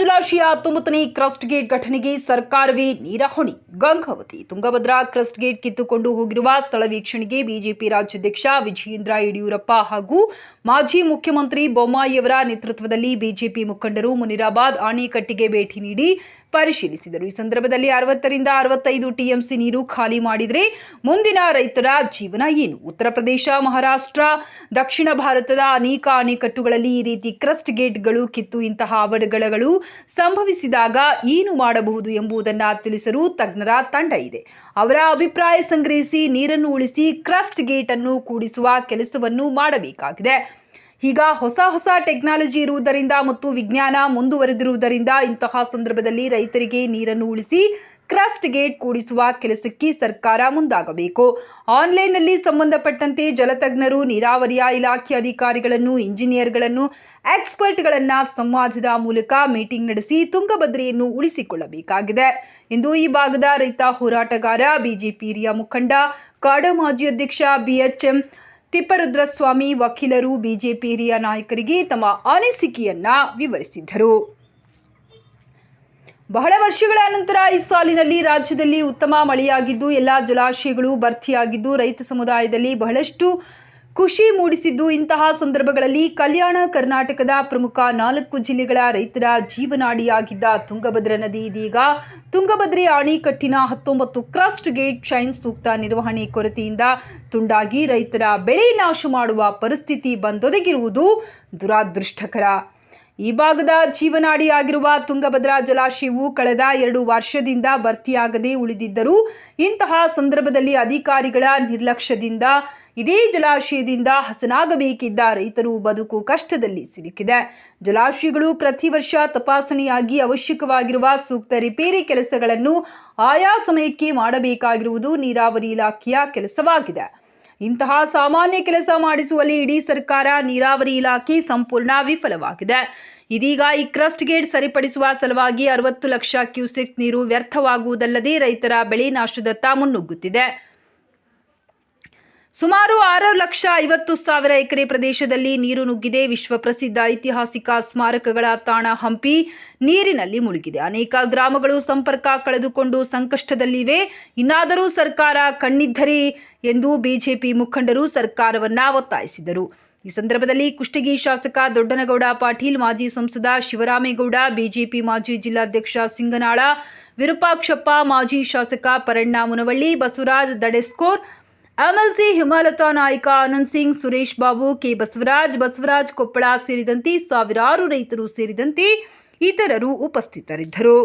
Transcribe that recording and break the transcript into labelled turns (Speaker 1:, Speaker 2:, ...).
Speaker 1: ಹತ್ತೊಂಬತ್ತನೇ crust gate ಘಟನೆಗೆ ಸರ್ಕಾರವೇ ನೀರ ಹೊಣೆ. ಗಂಗಾವತಿ, ತುಂಗಭದ್ರಾ ಕ್ರಸ್ಟ್ ಗೇಟ್ ಕಿತ್ತುಕೊಂಡು ಹೋಗಿರುವ ಸ್ಥಳ ವೀಕ್ಷಣೆಗೆ ಬಿಜೆಪಿ ರಾಜ್ಯಾಧ್ಯಕ್ಷ ವಿಜಯೇಂದ್ರ ಯಡಿಯೂರಪ್ಪ ಹಾಗೂ ಮಾಜಿ ಮುಖ್ಯಮಂತ್ರಿ ಬೊಮ್ಮಾಯಿಯವರ ನೇತೃತ್ವದಲ್ಲಿ ಬಿಜೆಪಿ ಮುಖಂಡರು ಮುನಿರಾಬಾದ್ ಆಣೆಕಟ್ಟಿಗೆ ಭೇಟಿ ನೀಡಿ ಪರಿಶೀಲಿಸಿದರು. ಈ ಸಂದರ್ಭದಲ್ಲಿ ಅರವತ್ತರಿಂದ ಅರವತ್ತೈದು ಟಿಎಂಸಿ ನೀರು ಖಾಲಿ ಮಾಡಿದರೆ ಮುಂದಿನ ರೈತರ ಜೀವನ ಏನು? ಉತ್ತರ ಪ್ರದೇಶ, ಮಹಾರಾಷ್ಟ್ರ, ದಕ್ಷಿಣ ಭಾರತದ ಅನೇಕ ಅಣೆಕಟ್ಟುಗಳಲ್ಲಿ ಈ ರೀತಿ ಕ್ರಸ್ಟ್ ಗೇಟ್ಗಳು ಕಿತ್ತು ಇಂತಹ ಅವಘಡಗಳು ಸಂಭವಿಸಿದಾಗ ಏನು ಮಾಡಬಹುದು ಎಂಬುದನ್ನು ತಿಳಿಸಲು ತಜ್ಞರ ತಂಡ ಇದೆ. ಅವರ ಅಭಿಪ್ರಾಯ ಸಂಗ್ರಹಿಸಿ ನೀರನ್ನು ಉಳಿಸಿ ಕ್ರಸ್ಟ್ ಗೇಟ್ ಅನ್ನು ಕೂಡಿಸುವ ಕೆಲಸವನ್ನು ಮಾಡಬೇಕಾಗಿದೆ. ಈಗ ಹೊಸ ಹೊಸ ಟೆಕ್ನಾಲಜಿ ಇರುವುದರಿಂದ ಮತ್ತು ವಿಜ್ಞಾನ ಮುಂದುವರೆದಿರುವುದರಿಂದ ಇಂತಹ ಸಂದರ್ಭದಲ್ಲಿ ರೈತರಿಗೆ ನೀರನ್ನು ಉಳಿಸಿ ಕ್ರಸ್ಟ್ ಗೇಟ್ ಕೂಡಿಸುವ ಕೆಲಸಕ್ಕೆ ಸರ್ಕಾರ ಮುಂದಾಗಬೇಕು. ಆನ್ಲೈನ್ನಲ್ಲಿ ಸಂಬಂಧಪಟ್ಟಂತೆ ಜಲತಜ್ಞರು, ನೀರಾವರಿಯ ಇಲಾಖೆ ಅಧಿಕಾರಿಗಳನ್ನು, ಇಂಜಿನಿಯರ್ಗಳನ್ನು, ಎಕ್ಸ್ಪರ್ಟ್ಗಳನ್ನು ಸಂವಾದದ ಮೂಲಕ ಮೀಟಿಂಗ್ ನಡೆಸಿ ತುಂಗಭದ್ರೆಯನ್ನು ಉಳಿಸಿಕೊಳ್ಳಬೇಕಾಗಿದೆ. ಎಂದು ಈ ಭಾಗದ ರೈತ ಹೋರಾಟಗಾರ, ಬಿಜೆಪಿ ಹಿರಿಯ ಮುಖಂಡ, ಕಾಡ ಮಾಜಿ ಅಧ್ಯಕ್ಷ, ಬಿಎಚ್ಎಂ ತಿಪ್ಪರುದ್ರಸ್ವಾಮಿ ವಕೀಲರು, ಬಿಜೆಪಿ ಹಿರಿಯ ನಾಯಕರಿಗೆ ತಮ್ಮ ಅನಿಸಿಕೆಯನ್ನ ವಿವರಿಸಿದ್ದರು. ಬಹಳ ವರ್ಷಗಳ ನಂತರ ಈ ಸಾಲಿನಲ್ಲಿ ರಾಜ್ಯದಲ್ಲಿ ಉತ್ತಮ ಮಳೆಯಾಗಿದ್ದು, ಎಲ್ಲ ಜಲಾಶಯಗಳು ಭರ್ತಿಯಾಗಿದ್ದು, ರೈತ ಸಮುದಾಯದಲ್ಲಿ ಬಹಳಷ್ಟು ಖುಷಿ ಮೂಡಿಸಿದ್ದು ಇಂತಹ ಸಂದರ್ಭಗಳಲ್ಲಿ ಕಲ್ಯಾಣ ಕರ್ನಾಟಕದ ಪ್ರಮುಖ ನಾಲ್ಕು ಜಿಲ್ಲೆಗಳ ರೈತರ ಜೀವನಾಡಿಯಾಗಿದ್ದ ತುಂಗಭದ್ರಾ ನದಿ ಇದೀಗ ತುಂಗಭದ್ರೆ ಅಣೆಕಟ್ಟಿನ ಹತ್ತೊಂಬತ್ತು ಕ್ರಸ್ಟ್ ಗೇಟ್ ಶೈನ್ ಸೂಕ್ತ ನಿರ್ವಹಣೆ ಕೊರತೆಯಿಂದ ತುಂಡಾಗಿ ರೈತರ ಬೆಳೆ ನಾಶ ಮಾಡುವ ಪರಿಸ್ಥಿತಿ ಬಂದೊದಗಿರುವುದು ದುರಾದೃಷ್ಟಕರ. ಈ ಭಾಗದ ಜೀವನಾಡಿಯಾಗಿರುವ ತುಂಗಭದ್ರಾ ಜಲಾಶಯವು ಕಳೆದ ಎರಡು ವರ್ಷದಿಂದ ಭರ್ತಿಯಾಗದೇ ಉಳಿದಿದ್ದರೂ ಇಂತಹ ಸಂದರ್ಭದಲ್ಲಿ ಅಧಿಕಾರಿಗಳ ನಿರ್ಲಕ್ಷ್ಯದಿಂದ ಇದೇ ಜಲಾಶಯದಿಂದ ಹಸನಾಗಬೇಕಿದ್ದ ರೈತರು ಬದುಕು ಕಷ್ಟದಲ್ಲಿ ಸಿಲುಕಿದೆ. ಜಲಾಶಯಗಳು ಪ್ರತಿ ವರ್ಷ ತಪಾಸಣೆಯಾಗಿ ಅವಶ್ಯಕವಾಗಿರುವ ಸೂಕ್ತ ರಿಪೇರಿ ಕೆಲಸಗಳನ್ನು ಆಯಾ ಸಮಯಕ್ಕೆ ಮಾಡಬೇಕಾಗಿರುವುದು ನೀರಾವರಿ ಇಲಾಖೆಯ ಕೆಲಸವಾಗಿದೆ. ಇಂತಹ ಸಾಮಾನ್ಯ ಕೆಲಸ ಮಾಡಿಸುವಲ್ಲಿ ಇಡೀ ಸರ್ಕಾರ ನೀರಾವರಿ ಇಲಾಖೆ ಸಂಪೂರ್ಣ ವಿಫಲವಾಗಿದೆ. ಇದೀಗ ಈ ಕ್ರಸ್ಟ್ ಗೇಟ್ ಸರಿಪಡಿಸುವ ಸಲುವಾಗಿ ಅರವತ್ತು ಲಕ್ಷ ಕ್ಯೂಸೆಕ್ ನೀರು ವ್ಯರ್ಥವಾಗುವುದಲ್ಲದೆ ರೈತರ ಬೆಳೆ ನಾಶದತ್ತ ಮುನ್ನುಗ್ಗುತ್ತಿದೆ. ಸುಮಾರು ಆರು ಲಕ್ಷ ಐವತ್ತು ಸಾವಿರ ಎಕರೆ ಪ್ರದೇಶದಲ್ಲಿ ನೀರು ನುಗ್ಗಿದೆ. ವಿಶ್ವ ಪ್ರಸಿದ್ಧ ಐತಿಹಾಸಿಕ ಸ್ಮಾರಕಗಳ ತಾಣ ಹಂಪಿ ನೀರಿನಲ್ಲಿ ಮುಳುಗಿದೆ. ಅನೇಕ ಗ್ರಾಮಗಳು ಸಂಪರ್ಕ ಕಳೆದುಕೊಂಡು ಸಂಕಷ್ಟದಲ್ಲಿವೆ. ಇನ್ನಾದರೂ ಸರ್ಕಾರ ಕಣ್ಣಿದ್ದರಿ ಎಂದು ಬಿಜೆಪಿ ಮುಖಂಡರು ಸರ್ಕಾರವನ್ನ ಒತ್ತಾಯಿಸಿದರು. ಈ ಸಂದರ್ಭದಲ್ಲಿ ಕುಷ್ಟಗಿ ಶಾಸಕ ದೊಡ್ಡನಗೌಡ ಪಾಟೀಲ್, ಮಾಜಿ ಸಂಸದ ಶಿವರಾಮೇಗೌಡ, ಬಿಜೆಪಿ ಮಾಜಿ ಜಿಲ್ಲಾಧ್ಯಕ್ಷ ಸಿಂಗನಾಳ, ವಿರೂಪಾಕ್ಷಪ್ಪ, ಮಾಜಿ ಶಾಸಕ ಪರಣ್ಣ ಮುನವಳ್ಳಿ, ಬಸವರಾಜ್ ದಡೆಸ್ಕೋರ್ ಎಂಎಲ್ಸಿ ಹಿಮಾಲತಾ ನಾಯಕ ಆನಂದ್ ಸಿಂಗ್, ಸುರೇಶ್ ಬಾಬು, ಕೆ ಬಸವರಾಜ್ ಬಸವರಾಜ್ ಕೊಪ್ಪಳ ಸೇರಿದಂತೆ ಸಾವಿರಾರು ರೈತರು ಸೇರಿದಂತೆ ಇತರರು ಉಪಸ್ಥಿತರಿದ್ದರು.